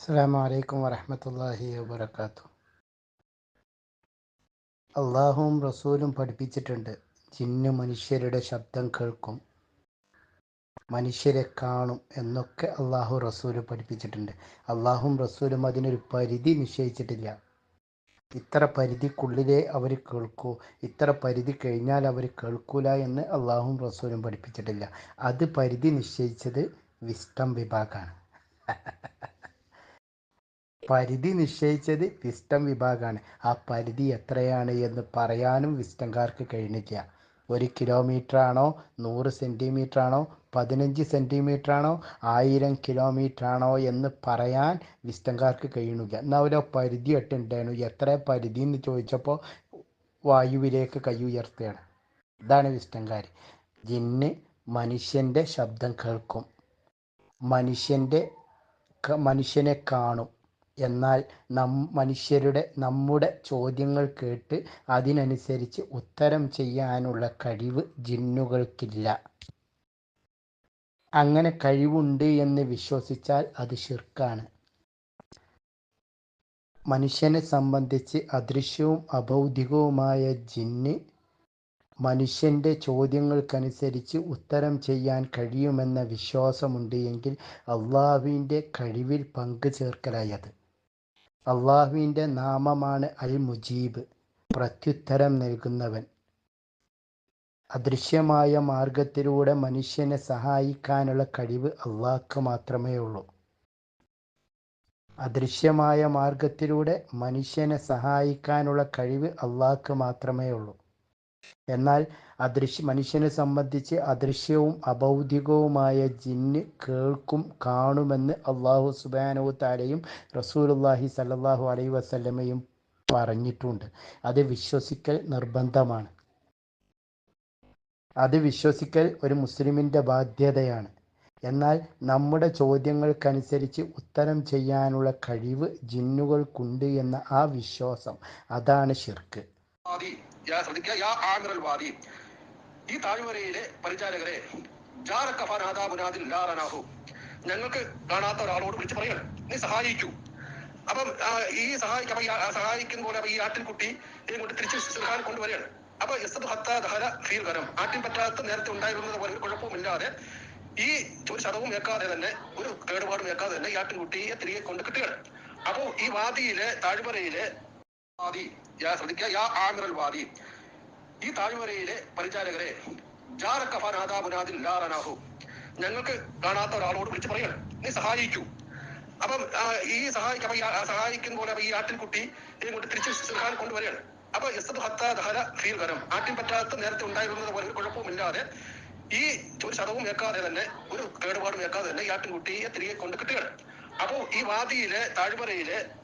അസ്സാം വലൈക്കും വരഹമത്തല്ലാഹി വബർക്കാത്തു അള്ളാഹുവും റസൂലും പഠിപ്പിച്ചിട്ടുണ്ട്. ജിന്ന് മനുഷ്യരുടെ ശബ്ദം കേൾക്കും മനുഷ്യരെ കാണും എന്നൊക്കെ അള്ളാഹു റസൂൽ പഠിപ്പിച്ചിട്ടുണ്ട്. അള്ളാഹും റസൂലും അതിനൊരു പരിധി നിശ്ചയിച്ചിട്ടില്ല. ഇത്ര പരിധിക്കുള്ളിലേ അവർ കേൾക്കൂ. ഇത്ര പരിധി കഴിഞ്ഞാൽ അവർ കേൾക്കൂല എന്ന് അള്ളാഹും റസൂലും പഠിപ്പിച്ചിട്ടില്ല. അത് പരിധി നിശ്ചയിച്ചത് വിസ്റ്റം വിഭാഗമാണ് പരിധി നിശ്ചയിച്ചത് വിസ്റ്റം വിഭാഗമാണ് ആ പരിധി എത്രയാണ് എന്ന് പറയാനും വിസ്റ്റംകാർക്ക് കഴിഞ്ഞില്ല. ഒരു കിലോമീറ്റർ ആണോ നൂറ് സെന്റിമീറ്റർ ആണോ പതിനഞ്ച് സെന്റിമീറ്റർ ആണോ ആയിരം കിലോമീറ്റർ ആണോ എന്ന് പറയാൻ വിസ്റ്റംകാർക്ക് കഴിയണില്ല എന്നാൽ ഒരു പരിധി ഉണ്ടായിരുന്നു എത്ര പരിധി എന്ന് ചോദിച്ചപ്പോൾ വായുവിലേക്ക് കൈ ഉയർത്തുകയാണ്. ഇതാണ് വിസ്റ്റംകാർ ജിന്ന് മനുഷ്യന്റെ ശബ്ദം കേൾക്കും. മനുഷ്യന്റെ മനുഷ്യനെ കാണും. എന്നാൽ നം മനുഷ്യരുടെ നമ്മുടെ ചോദ്യങ്ങൾ കേട്ട് അതിനനുസരിച്ച് ഉത്തരം ചെയ്യാനുള്ള കഴിവ് ജിന്നുകൾക്കില്ല. അങ്ങനെ കഴിവുണ്ട് എന്ന് വിശ്വസിച്ചാൽ അത് ശിർക്കാണ്. മനുഷ്യനെ സംബന്ധിച്ച് അദൃശ്യവും അഭൗതികവുമായ ജിന്ന് മനുഷ്യന്റെ ചോദ്യങ്ങൾക്കനുസരിച്ച് ഉത്തരം ചെയ്യാൻ കഴിയുമെന്ന വിശ്വാസമുണ്ട് എങ്കിൽ അള്ളാഹുവിന്റെ കഴിവിൽ പങ്കു ചേർക്കലായി അത്. അള്ളാഹുവിന്റെ നാമമാണ് അൽ മുജീബ് പ്രത്യുത്തരം നൽകുന്നവൻ. അദൃശ്യമായ മാർഗത്തിലൂടെ മനുഷ്യനെ സഹായിക്കാനുള്ള കഴിവ് അള്ളാഹ്ക്ക് മാത്രമേ ഉള്ളൂ. അദൃശ്യമായ മാർഗത്തിലൂടെ മനുഷ്യനെ സഹായിക്കാനുള്ള കഴിവ് അള്ളാഹ്ക്ക് മാത്രമേ ഉള്ളൂ. എന്നാൽ അദൃശ്യ മനുഷ്യനെ സംബന്ധിച്ച് അദൃശ്യവും അഭൗതികവുമായ ജിന്ന് കേൾക്കും കാണുമെന്ന് അള്ളാഹു സുബാനോ താലയും റസൂലുല്ലാഹി സല്ലാഹു അലൈ വസല്ലമയും പറഞ്ഞിട്ടുണ്ട്. അത് വിശ്വസിക്കൽ നിർബന്ധമാണ്. അത് വിശ്വസിക്കൽ ഒരു മുസ്ലിമിന്റെ ബാധ്യതയാണ്. എന്നാൽ നമ്മുടെ ചോദ്യങ്ങൾക്കനുസരിച്ച് ഉത്തരം ചെയ്യാനുള്ള കഴിവ് ജിന്നുകൾക്കുണ്ട് എന്ന ആ വിശ്വാസം അതാണ് ഷിർക്ക്. ശ്രദ്ധിക്കുക യാ ആമിറൽ വാദി ഈ താഴ്വരയിലെ പരിചാരകരെ ഞങ്ങൾക്ക് കാണാത്ത ഒരാളോട് വിളിച്ച് പറയണം. നീ സഹായിക്കൂ. അപ്പം ഈ സഹായിക്കും സഹായിക്കുന്ന പോലെ ഈ ആട്ടിൻകുട്ടി കൊണ്ട് തിരിച്ച് സിർഹാൻ കൊണ്ടുവരികയാണ്. അപ്പൊ യസദ് ഹത്താദഹര ഫീൽകരം ആട്ടിൻ പറ്റാത്ത നേരത്തെ ഉണ്ടായിരുന്നത് പോലെ കുഴപ്പമില്ലാതെ ഈ ഒരു ശതവും ഏക്കാതെ തന്നെ ഒരു കേടുപാടും ഏക്കാതെ തന്നെ ഈ ആട്ടിൻകുട്ടിയെ തിരികെ കൊണ്ട് കിട്ടുകയാണ്. അപ്പോ ഈ വാദിയിലെ താഴ്വരയിലെ ശ്രദ്ധിക്കുക യാ ആമിറൽ വാദി. ഈ താഴ്വരയിലെ പരിചാരകരെ ഞങ്ങൾക്ക് കാണാത്ത ഒരാളോട് വിളിച്ച് പറയണം. നീ സഹായിക്കൂ. അപ്പം ഈ സഹായിക്കും സഹായിക്കുന്ന പോലെ ഈ ആട്ടിൻകുട്ടി കൊണ്ട് തിരിച്ച് സുഖാൻ കൊണ്ടുവരികയാണ്. അപ്പൊ ഫീൽകരം ആട്ടിൻ പറ്റാത്ത നേരത്തെ ഉണ്ടായിരുന്നത് പോലെ കുഴപ്പമില്ലാതെ ഈ ഒരു ശതവും വെക്കാതെ തന്നെ ഒരു കേടുപാടും വെക്കാതെ തന്നെ ഈ ആട്ടിൻകുട്ടിയെ തിരികെ കൊണ്ട് കിട്ടുകയാണ്. അപ്പോ ഈ വാദിയിലെ താഴ്വരയിലെ